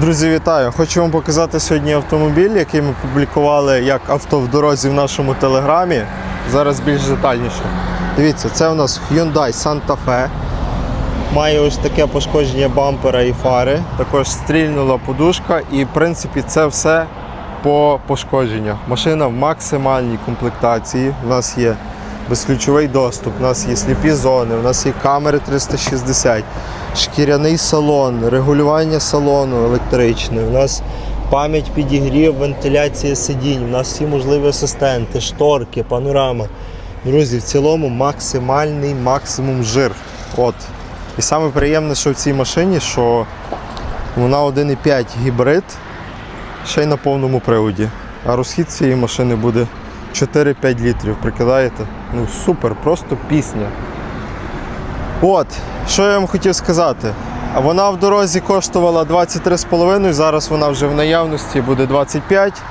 Друзі, вітаю! Хочу вам показати сьогодні автомобіль, який ми публікували як авто в дорозі в нашому телеграмі. Зараз більш детальніше. Дивіться, це у нас Hyundai Santa Fe. Має ось таке пошкодження бампера і фари. Також стрільнула подушка, і в принципі це все по пошкодженнях. Машина в максимальній комплектації. У нас є безключовий доступ, у нас є сліпі зони, у нас є камери 360, шкіряний салон, регулювання салону електричне. У нас пам'ять підігрів, вентиляція сидінь, у нас всі можливі асистенти, шторки, панорама. Друзі, в цілому максимальний максимум жир. От. І саме приємне, що в цій машині, що вона 1,5 гібрид, ще й на повному приводі. А розхід цієї машини буде 4-5 літрів. Прикидаєте? Ну супер, просто пісня. От, що я вам хотів сказати. Вона в дорозі коштувала 23,5, зараз вона вже в наявності буде 25.